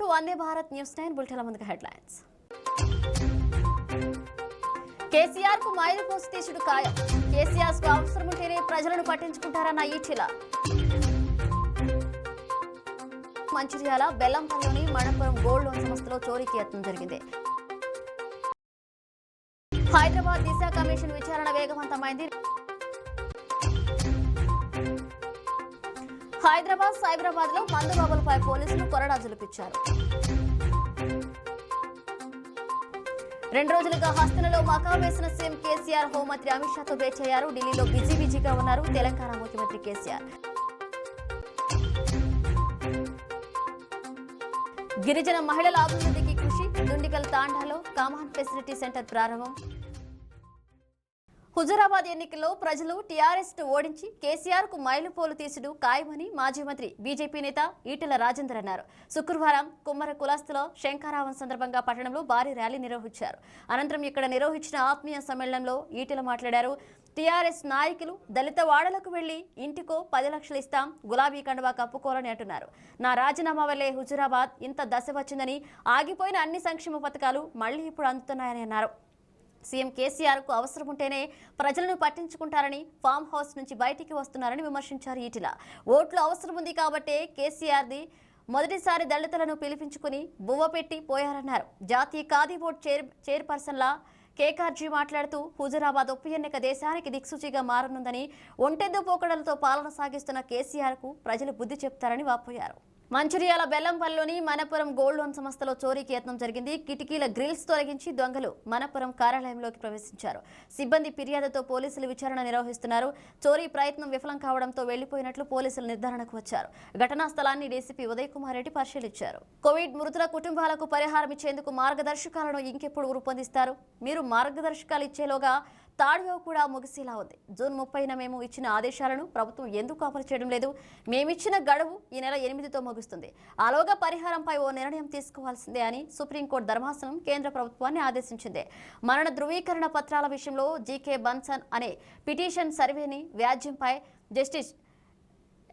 To Vande Bharat news nine బులెటిన్ల ముందుగా headlines. కేసీఆర్కు మైలు పోసి తీసుడు ఖాయం. కేసీఆర్కు అవసరం ఉంటేనే ప్రజలను పట్టించుకుంటారన్న ఈచిల మంచిర్యాల బెల్లంపల్లిలోని మణపురం గోల్డ్ లోన్ సంస్థలో చోరీకి యత్నం జరిగింది. హైదరాబాద్ దిశ కమిషన్ విచారణ వేగవంతమైంది. హైదరాబాద్ సైబరాబాద్లో మందుబాబులపై పోలీసులు కొరడా జులిపించారు రెండు రోజులుగా హస్తనలో మకా వేసిన సీఎం కేసీఆర్ హోంమంత్రి అమిత్ షాతో భేటీ అయ్యారు. ఢిల్లీలో బిజీ బిజీగా ఉన్నారు తెలంగాణ ముఖ్యమంత్రి కేసీఆర్. గిరిజన మహిళల అభివృద్ధికి కృషి దుండికల్ తాండాలో కామాన్ ఫెసిలిటీ సెంటర్ ప్రారంభం. హుజురాబాద్ ఎన్నికల్లో ప్రజలు టీఆర్ఎస్ ఓడించి కేసీఆర్కు మైలుపోలు తీసుడు ఖాయమని మాజీ మంత్రి బీజేపీ నేత ఈటెల రాజేందర్ అన్నారు. శుక్రవారం కుమ్మర కులాస్తులో శంఖారావం సందర్భంగా పట్టణంలో భారీ ర్యాలీ నిర్వహించారు. అనంతరం ఇక్కడ నిర్వహించిన ఆత్మీయ సమ్మేళనంలో ఈటెల మాట్లాడారు. టీఆర్ఎస్ నాయకులు దళిత వాడలకు వెళ్ళి ఇంటికో పది లక్షలు ఇస్తాం గులాబీ కండువా కప్పుకోరని అంటున్నారు. నా రాజీనామా వల్లే హుజురాబాద్ ఇంత దశ వచ్చిందని ఆగిపోయిన అన్ని సంక్షేమ పథకాలు మళ్ళీ ఇప్పుడు అందుతున్నాయని అన్నారు. సీఎం కేసీఆర్కు అవసరం ఉంటేనే ప్రజలను పట్టించుకుంటారని ఫామ్ హౌస్ నుంచి బయటికి వస్తున్నారని విమర్శించారు ఈటిల. ఓట్లు అవసరం ఉంది కాబట్టే కేసీఆర్ది మొదటిసారి దళితులను పిలిపించుకుని బువ్వ పెట్టి పోయారన్నారు. జాతీయ ఖాదీ బోర్డు చైర్ చైర్పర్సన్లా కేకార్జీ మాట్లాడుతూ హుజురాబాద్ ఉప ఎన్నిక దేశానికి దిక్సూచిగా మారనుందని ఒంటెద్దు పోకడలతో పాలన సాగిస్తున్న కేసీఆర్కు ప్రజలు బుద్ధి చెప్తారని వాపోయారు. మంచిర్యాల బెల్లంపల్లిలోని మనపురం గోల్డ్ లోన్ సంస్థలో చోరీకి యత్నం జరిగింది. కిటికీల గ్రిల్స్ తొలగించి దొంగలు మనపురం కార్యాలయంలోకి ప్రవేశించారు. సిబ్బంది ఫిర్యాదుతో పోలీసులు విచారణ నిర్వహిస్తున్నారు. చోరీ ప్రయత్నం విఫలం కావడంతో వెళ్ళిపోయినట్లు పోలీసులు నిర్ధారణకు వచ్చారు. ఘటనా స్థలాన్ని డీసీపీ ఉదయ్ కుమార్ రెడ్డి పరిశీలించారు. కోవిడ్ మృతుల కుటుంబాలకు పరిహారం ఇచ్చేందుకు మార్గదర్శకాలను ఇంకెప్పుడు రూపొందిస్తారు? మీరు మార్గదర్శకాలు ఇచ్చేలోగా తాడులో కూడా ముగిసేలా ఉంది. జూన్ ముప్పైన మేము ఇచ్చిన ఆదేశాలను ప్రభుత్వం ఎందుకు అమలు చేయడం లేదు? మేమిచ్చిన గడువు ఈ నెల ఎనిమిదితో ముగుస్తుంది. ఆలోగా పరిహారంపై ఓ నిర్ణయం తీసుకోవాల్సిందే అని సుప్రీంకోర్టు ధర్మాసనం కేంద్ర ప్రభుత్వాన్ని ఆదేశించింది. మరణ ధృవీకరణ పత్రాల విషయంలో జీకే బన్సన్ అనే పిటిషన్ సర్వేని వ్యాజ్యంపై జస్టిస్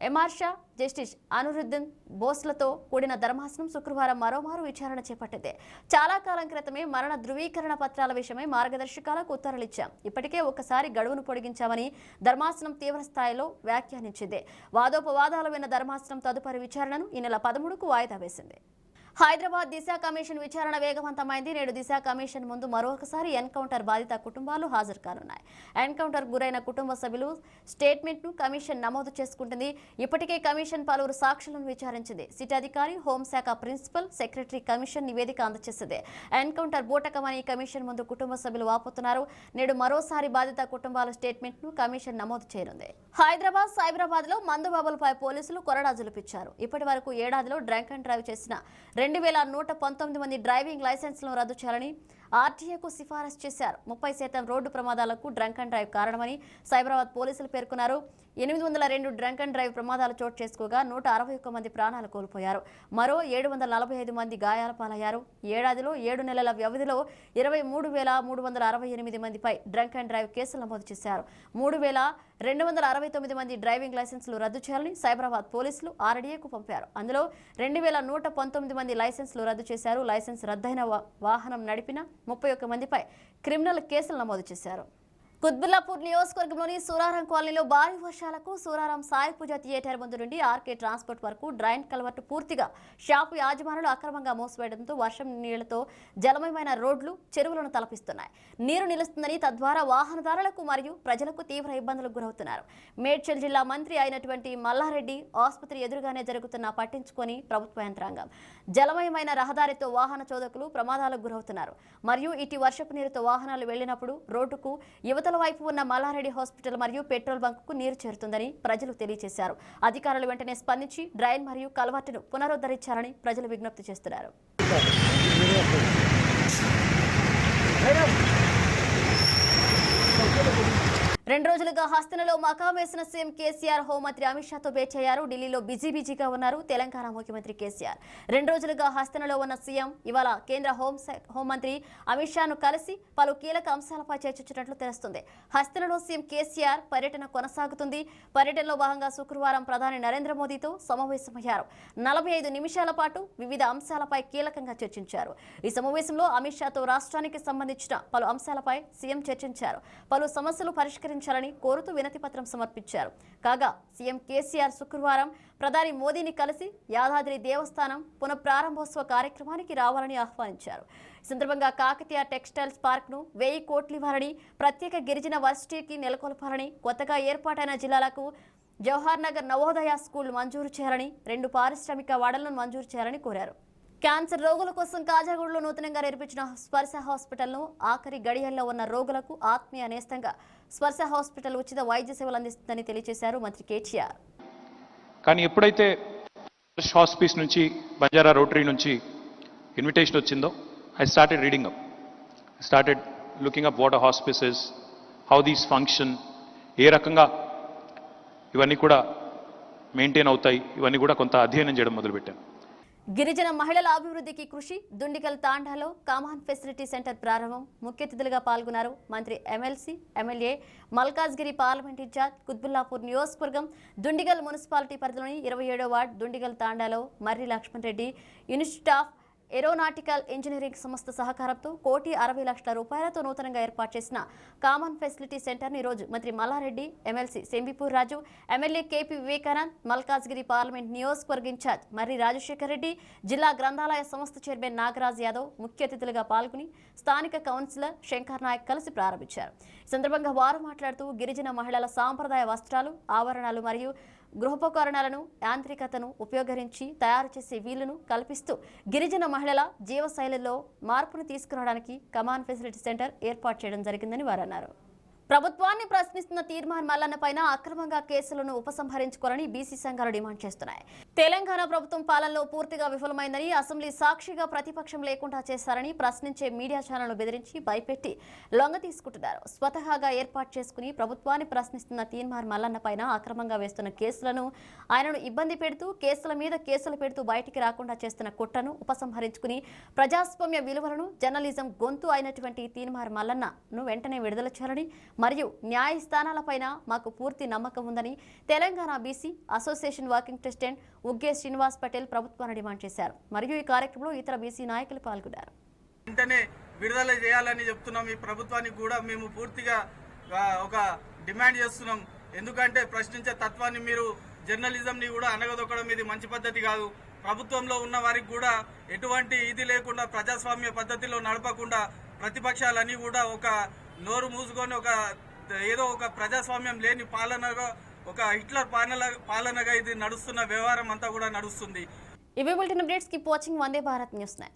ఎమార్షా జస్టిస్ అనురుద్దన్ బోస్లతో కూడిన ధర్మాసనం శుక్రవారం మరోమారు విచారణ చేపట్టింది. చాలా కాలం క్రితమే మరణ ధృవీకరణ పత్రాల విషయమై మార్గదర్శకాలకు ఉత్తర్వులు ఇచ్చాం ఇప్పటికే ఒకసారి గడువును పొడిగించామని ధర్మాసనం తీవ్ర స్థాయిలో వ్యాఖ్యానించింది. వాదోపవాదాలు విన్న ధర్మాసనం తదుపరి విచారణను ఈ నెల పదమూడుకు వాయిదా వేసింది. హైదరాబాద్ దిశ కమిషన్ విచారణ వేగవంతమైంది. నేడు దిశ కమిషన్ ముందు మరొకసారి ఎన్కౌంటర్ బాధిత కుటుంబాలు హాజరు కానున్నాయి. ఎన్కౌంటర్ గురైన కుటుంబ సభ్యులు స్టేట్మెంట్ను కమిషన్ నమోదు చేసుకుంటుంది. ఇప్పటికే కమిషన్ పలువురు సాక్షులను విచారించింది. సిట్ అధికారి హోంశాఖ ప్రిన్సిపల్ సెక్రటరీ కమిషన్ నివేదిక అందజేసింది ఎన్కౌంటర్ బూటకమని కమిషన్ ముందు కుటుంబ సభ్యులు వాపోతున్నారు. నేడు మరోసారి బాధిత కుటుంబాల స్టేట్మెంట్ను కమిషన్ నమోదు చేయనుంది. హైదరాబాద్ సైబరాబాద్లో మందుబాబులపై పోలీసులు కొరడా జులిపించారు. ఇప్పటి వరకు ఏడాదిలో డ్రంక్ అండ్ డ్రైవ్ చేసిన రెండు వేల నూట పంతొమ్మిది మంది డ్రైవింగ్ లైసెన్స్లను రద్దు చేయాలని ఆర్టీఏకు సిఫారసు చేశారు. ముప్పై శాతం రోడ్డు ప్రమాదాలకు డ్రంక్ అండ్ డ్రైవ్ కారణమని సైబరాబాద్ పోలీసులు పేర్కొన్నారు. ఎనిమిది వందల రెండు డ్రంక్ అండ్ డ్రైవ్ ప్రమాదాలు చోటు చేసుకోగా నూట అరవై ఒక్క మంది ప్రాణాలు కోల్పోయారు. మరో ఏడు వందల నలభై ఐదు మంది గాయాల పాలయ్యారు. ఏడాదిలో ఏడు నెలల వ్యవధిలో ఇరవై మూడు వేల మూడు వందల అరవై ఎనిమిది మందిపై డ్రంక్ అండ్ డ్రైవ్ కేసులు నమోదు చేశారు. మూడు వేల రెండు వందల అరవై తొమ్మిది మంది డ్రైవింగ్ లైసెన్సులు రద్దు చేయాలని సైబరాబాద్ పోలీసులు ఆర్డీఏకు పంపారు. అందులో రెండు వేల నూట పంతొమ్మిది మంది లైసెన్సులు రద్దు చేశారు. లైసెన్స్ రద్దయిన వాహనం నడిపిన ముప్పై ఒక్క మందిపై క్రిమినల్ కేసులు నమోదు చేశారు. కుత్బుల్లాపూర్ నియోజకవర్గంలోని సూరారం కాలనీలో భారీ వర్షాలకు సూరారం సాయి పూజ థియేటర్ ముందు నుండి ఆర్కే ట్రాన్స్పోర్ట్ వరకు డ్రైన్ కల్వర్టు పూర్తిగా. షాపు యాజమానులు అక్రమంగా మోసవేయడంతో వర్షం నీళ్ళతో జలమయమైన రోడ్లు చెరువులను తలపిస్తున్నాయి. నీరు నిలుస్తుందని తద్వారా వాహనదారులకు మరియు ప్రజలకు తీవ్ర ఇబ్బందులకు గురవుతున్నారు. మేడ్చల్ జిల్లా మంత్రి అయినటువంటి మల్లారెడ్డి ఆసుపత్రి ఎదురుగానే జరుగుతున్న పట్టించుకొని ప్రభుత్వ యంత్రాంగం. జలమయమైన రహదారితో వాహన చోదకులు ప్రమాదాలకు గురవుతున్నారు. మరియు ఇటు వర్షపు నీరుతో వాహనాలు వెళ్ళినప్పుడు రోడ్డుకు యువత వరదల వైపు ఉన్న మల్లారెడ్డి హాస్పిటల్ మరియు పెట్రోల్ బంకుకు నీరు చేరుతుందని ప్రజలు తెలియజేశారు. అధికారులు వెంటనే స్పందించి డ్రైన్ మరియు కలవట్టును పునరుద్ధరించాలని ప్రజలు విజ్ఞప్తి చేస్తున్నారు. రెండు రోజులుగా హస్తనలో మకాం వేసిన సీఎం కేసీఆర్ హోంమంత్రి అమిత్ షాతో భేటీ అయ్యారు. ఢిల్లీలో బిజీ బిజీగా ఉన్నారు తెలంగాణ ముఖ్యమంత్రి కేసీఆర్. రెండు రోజులుగా హస్తనలో ఉన్న సీఎం ఇవాళ కేంద్ర హోం హోంమంత్రి అమిత్ షాను కలిసి పలు కీలక అంశాలపై చర్చించినట్లు తెలుస్తుంది. హస్తనలో సీఎం కేసీఆర్ పర్యటన కొనసాగుతుంది. పర్యటనలో భాగంగా శుక్రవారం ప్రధాని నరేంద్ర మోదీతో సమావేశమయ్యారు. నలభై ఐదు నిమిషాల పాటు వివిధ అంశాలపై కీలకంగా చర్చించారు. ఈ సమావేశంలో అమిత్ షాతో రాష్ట్రానికి సంబంధించిన పలు అంశాలపై సీఎం చర్చించారు. పలు సమస్యలు పరిష్కరించాలని కోరుతూ వినతి పత్రం సమర్పించారు. కాగా సీఎం కేసీఆర్ శుక్రవారం ప్రధాని మోదీని కలిసి యాదాద్రి దేవస్థానం పునఃప్రారంభోత్సవ కార్యక్రమానికి రావాలని ఆహ్వానించారు. ఈ సందర్భంగా కాకతీయ టెక్స్టైల్స్ పార్క్ను వెయ్యి కోట్లు ఇవ్వాలని ప్రత్యేక గిరిజన వర్సిటీకి నెలకొల్పాలని కొత్తగా ఏర్పాటైన జిల్లాలకు జవహర్ నగర్ నవోదయ స్కూల్ మంజూరు చేయాలని రెండు పారిశ్రామిక వాడలను మంజూరు చేయాలని కోరారు. క్యాన్సర్ రోగుల కోసం కాజాగూడలో నూతనంగా నిర్మించిన స్పర్శ హాస్పిటల్ను ఆఖరి గడియల్లో ఉన్న రోగులకు ఆత్మీయ నేస్తంగా స్పర్శ హాస్పిటల్ ఉచిత వైద్య సేవలు అందిస్తుందని తెలియజేశారు మంత్రి కేటీఆర్. కానీ ఎప్పుడైతే ఫ్రెష్ హాస్పిస్ నుంచి బంజారా రోటరీ నుంచి ఇన్విటేషన్ వచ్చిందో I started reading up started looking up what hospices how these function ఏ రకంగా ఇవన్నీ కూడా మెయింటైన్ అవుతాయి ఇవన్నీ కూడా కొంత అధ్యయనం చేయడం మొదలుపెట్టాను. గిరిజన మహిళల అభివృద్ధికి కృషి దుండిగల్ తాండాలో కామాన్ ఫెసిలిటీ సెంటర్ ప్రారంభం ముఖ్య అతిథులుగా పాల్గొన్నారు మంత్రి MLC MLA Malkajgiri parliament incharge Quthbullapur నియోజకవర్గం దుండిగల్ మున్సిపాలిటీ పరిధిలోని ఇరవై ఏడో ward Dundigal తాండాలో Marri Laxman Reddy institute of aeronautical engineering సంస్థ సహకారంతో కోటి అరవై లక్షల రూపాయలతో నూతనంగా ఏర్పాటు చేసిన కామన్ ఫెసిలిటీ సెంటర్ను ఈరోజు మంత్రి Mallareddy MLC Shambipur Raju MLA KP Vivekanand Malkajgiri parliament నియోజకవర్గ ఇన్ఛార్జ్ మర్రి రాజశేఖర్ రెడ్డి జిల్లా గ్రంథాలయ సంస్థ చైర్మన్ నాగరాజ్ యాదవ్ ముఖ్య అతిథులుగా పాల్గొని స్థానిక కౌన్సిలర్ శంకర్ నాయక్ కలిసి ప్రారంభించారు. ఈ సందర్భంగా వారు మాట్లాడుతూ గిరిజన మహిళల సాంప్రదాయ వస్త్రాలు ఆభరణాలు మరియు గృహోపకరణాలను యాంత్రికతను ఉపయోగించి తయారు చేసే వీలును కల్పిస్తూ గిరిజన మహిళల జీవశైలిలో మార్పును తీసుకురావడానికి కమాన్ ఫెసిలిటీ సెంటర్ ఏర్పాటు చేయడం జరిగిందని వారన్నారు ప్రభుత్వాన్ని ప్రశ్నిస్తున్న తీర్మాన్ మల్లన్న పైన అక్రమంగా కేసులను ఉపసంహరించుకోవాలని బీసీ సంఘాలు డిమాండ్ చేస్తున్నాయి. తెలంగాణ ప్రభుత్వం పాలనలో పూర్తిగా విఫలమైందని అసెంబ్లీ సాక్షిగా ప్రతిపక్షం లేకుండా చేశారని ప్రశ్నించే మీడియా ఛానల్ బెదిరించి భయపెట్టి లొంగ తీసుకుంటున్నారు. స్వతహాగా ఏర్పాటు చేసుకుని ప్రభుత్వాన్ని ప్రశ్నిస్తున్న తీర్మాన్ మల్లన్న పైన అక్రమంగా వేస్తున్న కేసులను ఆయనను ఇబ్బంది పెడుతూ కేసుల మీద కేసులు పెడుతూ బయటికి రాకుండా చేస్తున్న కుట్రను ఉపసంహరించుకుని ప్రజాస్వామ్య విలువలను జర్నలిజం గొంతు అయినటువంటి తీర్మార్ మల్లన్నను వెంటనే విడుదల చేయాలని మరియు న్యాయస్థానాలపైన మాకు పూర్తి నమ్మకం ఉందని Telangana BC association working president Ugge Srinivas Patel ప్రభుత్వాన్ని డిమాండ్ చేశారు. మరియు ఈ కార్యక్రమంలో ఇతర బీసీ నాయకులు పాల్గొన్నారు. వెంటనే విడుదల చేయాలని చెప్తున్నాం. ఈ ప్రభుత్వానికి కూడా మేము పూర్తిగా ఒక డిమాండ్ చేస్తున్నాం. ఎందుకంటే ప్రశ్నించే తత్వాన్ని మీరు జర్నలిజంని కూడా అనగదొక్కడం ఇది మంచి పద్ధతి కాదు. ప్రభుత్వంలో ఉన్న వారికి కూడా ఎటువంటి ఇది లేకుండా ప్రజాస్వామ్య పద్ధతిలో నడపకుండా ప్రతిపక్షాలన్నీ కూడా ఒక నోరు మూసుకొని ఒక ఏదో ఒక ప్రజాస్వామ్యం లేని పాలనగా ఒక హిట్లర్ పాలన పాలనగా ఇది నడుస్తున్న వ్యవహారం అంతా కూడా నడుస్తుంది. ఇవే bulletin updates keep watching Vande Bharat news nine.